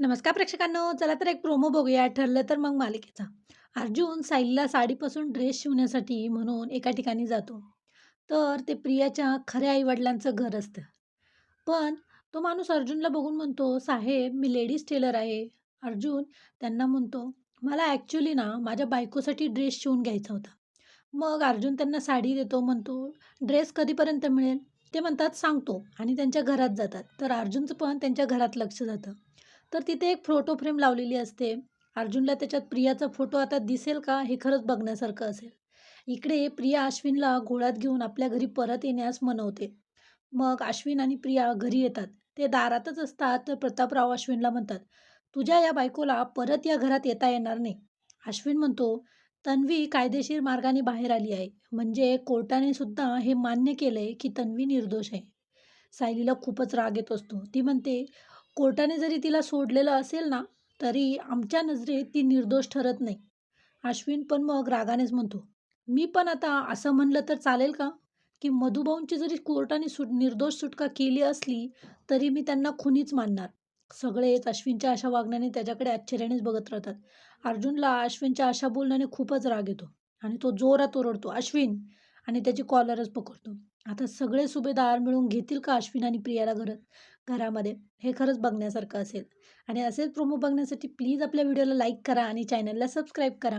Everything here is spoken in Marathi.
नमस्कार प्रेक्षकांनो. चला तर एक प्रोमो बघूया. ठरलं तर मग मालिकेचा. अर्जुन साईलला साडीपासून ड्रेस शिवण्यासाठी म्हणून एका ठिकाणी जातो. तर ते प्रियाच्या खऱ्या आईवडिलांचं घर असतं. पण तो माणूस अर्जुनला बघून म्हणतो साहेब मी लेडीज टेलर आहे. अर्जुन त्यांना म्हणतो मला ॲक्च्युली ना माझ्या बायकोसाठी ड्रेस शिवून घ्यायचा होता. मग अर्जुन त्यांना साडी देतो म्हणतो ड्रेस कधीपर्यंत मिळेल? ते म्हणतात सांगतो. आणि त्यांच्या घरात जातात. तर अर्जुनचं पण त्यांच्या घरात लक्ष जातं. तर तिथे एक फोटो फ्रेम लावलेली असते. अर्जुनला त्याच्यात प्रियाचा फोटो आता दिसेल का हे खरंच बघण्यासारखं असेल. इकडे प्रिया अश्विनला घोळ्यात घेऊन आपल्या घरी परत येण्यास मनवते. मग अश्विन आणि प्रिया घरी येतात. ते दारातच असतात. तर प्रतापराव अश्विनला म्हणतात तुझ्या या बायकोला परत या घरात येता येणार नाही. अश्विन म्हणतो तन्वी कायदेशीर मार्गाने बाहेर आली आहे. म्हणजे कोर्टाने सुद्धा हे मान्य केलंय की तन्वी निर्दोष आहे. सायलीला खूपच राग येत असतो. ती म्हणते कोर्टाने जरी तिला सोडलेलं असेल ना तरी आमच्या नजरेत ती निर्दोष ठरत नाही. अश्विन पण मग रागानेच म्हणतो मी पण आता असं म्हणलं तर चालेल का? की मधुभाऊंची जरी कोर्टाने सुट निर्दोष सुटका केली असली तरी मी त्यांना खुनीच मानणार. सगळेच अश्विनच्या अशा वागण्याने त्याच्याकडे आश्चर्यानेच बघत राहतात. अर्जुनला अश्विनच्या अशा बोलण्याने खूपच राग येतो आणि तो जोरात ओरडतो अश्विन आणि त्याची कॉलरच पकडतो. आता सगळे सुभेदार मिळून घेतील का अश्विन आणि प्रियाला घरात घरामध्ये? हे खरंच बघण्यासारखं असेल. आणि असेच प्रोमो बघण्यासाठी प्लीज आपल्या व्हिडिओला लाईक करा आणि चॅनलला सबस्क्राईब करा.